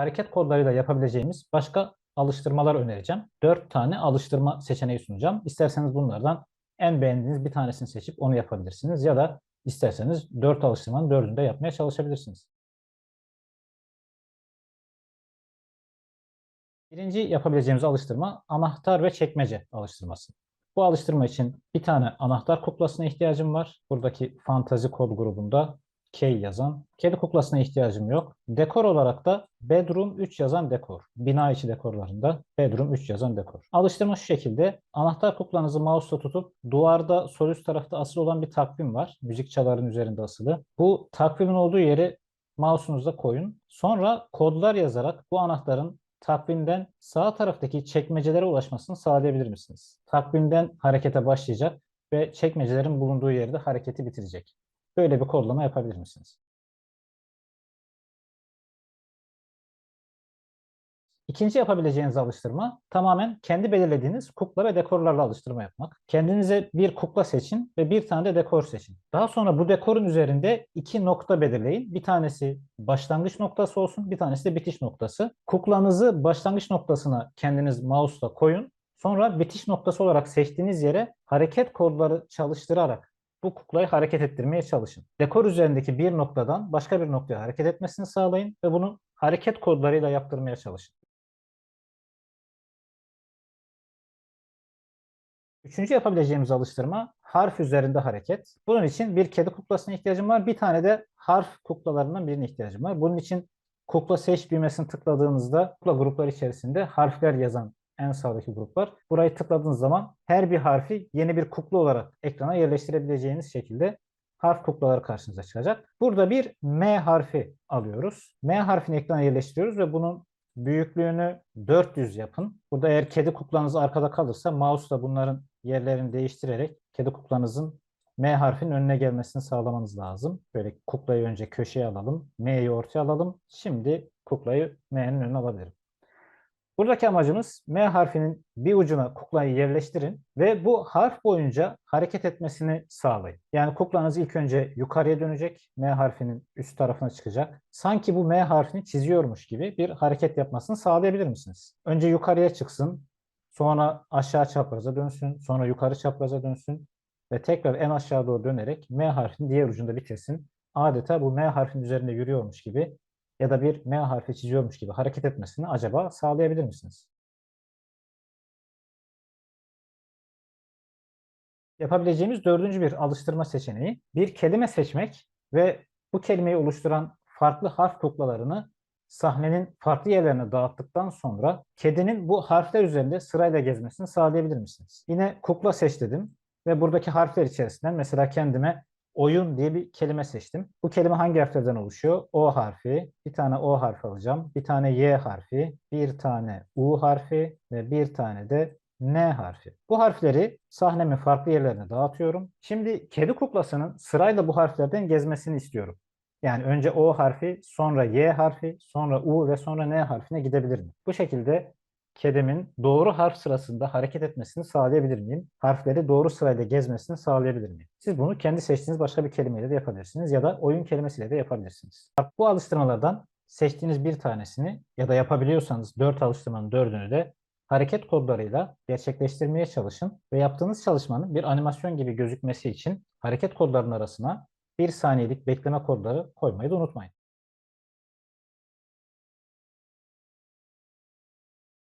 hareket kodlarıyla yapabileceğimiz başka alıştırmalar önereceğim. 4 tane alıştırma seçeneği sunacağım. İsterseniz bunlardan en beğendiğiniz bir tanesini seçip onu yapabilirsiniz ya da isterseniz 4 alıştırmanın 4'ünü de yapmaya çalışabilirsiniz. Birinci yapabileceğimiz alıştırma anahtar ve çekmece alıştırması. Bu alıştırma için bir tane anahtar kuklasına ihtiyacım var. Buradaki fantazi kod grubunda K yazan. Kedi kuklasına ihtiyacım yok. Dekor olarak da Bedroom 3 yazan dekor. Bina içi dekorlarında Bedroom 3 yazan dekor. Alıştırma şu şekilde. Anahtar kuklanızı mouse'la tutup duvarda sol üst tarafta asılı olan bir takvim var. Müzik çaların üzerinde asılı. Bu takvimin olduğu yeri mouse'unuzda koyun. Sonra kodlar yazarak bu anahtarın takvimden sağ taraftaki çekmecelere ulaşmasını sağlayabilir misiniz? Takvimden harekete başlayacak ve çekmecelerin bulunduğu yerde hareketi bitirecek. Böyle bir kodlama yapabilir misiniz? İkinci yapabileceğiniz alıştırma tamamen kendi belirlediğiniz kukla ve dekorlarla alıştırma yapmak. Kendinize bir kukla seçin ve bir tane de dekor seçin. Daha sonra bu dekorun üzerinde iki nokta belirleyin. Bir tanesi başlangıç noktası olsun, bir tanesi de bitiş noktası. Kuklanızı başlangıç noktasına kendiniz mouse'la koyun. Sonra bitiş noktası olarak seçtiğiniz yere hareket kodları çalıştırarak bu kuklayı hareket ettirmeye çalışın. Dekor üzerindeki bir noktadan başka bir noktaya hareket etmesini sağlayın ve bunu hareket kodlarıyla yaptırmaya çalışın. Üçüncü yapabileceğimiz alıştırma harf üzerinde hareket. Bunun için bir kedi kuklasına ihtiyacım var. Bir tane de harf kuklalarından birine ihtiyacım var. Bunun için kukla seç düğmesini tıkladığınızda kukla grupları içerisinde harfler yazan en sağdaki gruplar. Burayı tıkladığınız zaman her bir harfi yeni bir kukla olarak ekrana yerleştirebileceğiniz şekilde harf kuklaları karşınıza çıkacak. Burada bir M harfi alıyoruz. M harfini ekrana yerleştiriyoruz ve bunun büyüklüğünü 400 yapın. Burada eğer kedi kuklanız arkada kalırsa mouse'la bunların yerlerini değiştirerek kedi kuklanızın M harfinin önüne gelmesini sağlamanız lazım. Böyle kuklayı önce köşeye alalım. M'yi ortaya alalım. Şimdi kuklayı M'nin önüne alabilirim. Buradaki amacımız M harfinin bir ucuna kuklayı yerleştirin ve bu harf boyunca hareket etmesini sağlayın. Yani kuklanız ilk önce yukarıya dönecek, M harfinin üst tarafına çıkacak. Sanki bu M harfini çiziyormuş gibi bir hareket yapmasını sağlayabilir misiniz? Önce yukarıya çıksın, sonra aşağı çapraza dönsün, sonra yukarı çapraza dönsün ve tekrar en aşağı doğru dönerek M harfinin diğer ucunda bitirsin. Adeta bu M harfinin üzerinde yürüyormuş gibi ya da bir M harfi çiziyormuş gibi hareket etmesini acaba sağlayabilir misiniz? Yapabileceğimiz dördüncü bir alıştırma seçeneği bir kelime seçmek ve bu kelimeyi oluşturan farklı harf kuklalarını sahnenin farklı yerlerine dağıttıktan sonra kedinin bu harfler üzerinde sırayla gezmesini sağlayabilir misiniz? Yine kukla seç dedim ve buradaki harfler içerisinden mesela kendime oyun diye bir kelime seçtim. Bu kelime hangi harflerden oluşuyor? O harfi, bir tane O harfi alacağım, bir tane Y harfi, bir tane U harfi ve bir tane de N harfi. Bu harfleri sahnemin farklı yerlerine dağıtıyorum. Şimdi kedi kuklasının sırayla bu harflerden gezmesini istiyorum. Yani önce O harfi, sonra Y harfi, sonra U ve sonra N harfine gidebilir mi? Bu şekilde kedimin doğru harf sırasında hareket etmesini sağlayabilir miyim? Harfleri doğru sırayla gezmesini sağlayabilir miyim? Siz bunu kendi seçtiğiniz başka bir kelimeyle de yapabilirsiniz ya da oyun kelimesiyle de yapabilirsiniz. Bu alıştırmalardan seçtiğiniz bir tanesini ya da yapabiliyorsanız dört alıştırmanın dördünü de hareket kodlarıyla gerçekleştirmeye çalışın ve yaptığınız çalışmanın bir animasyon gibi gözükmesi için hareket kodlarının arasına bir saniyelik bekleme kodları koymayı da unutmayın.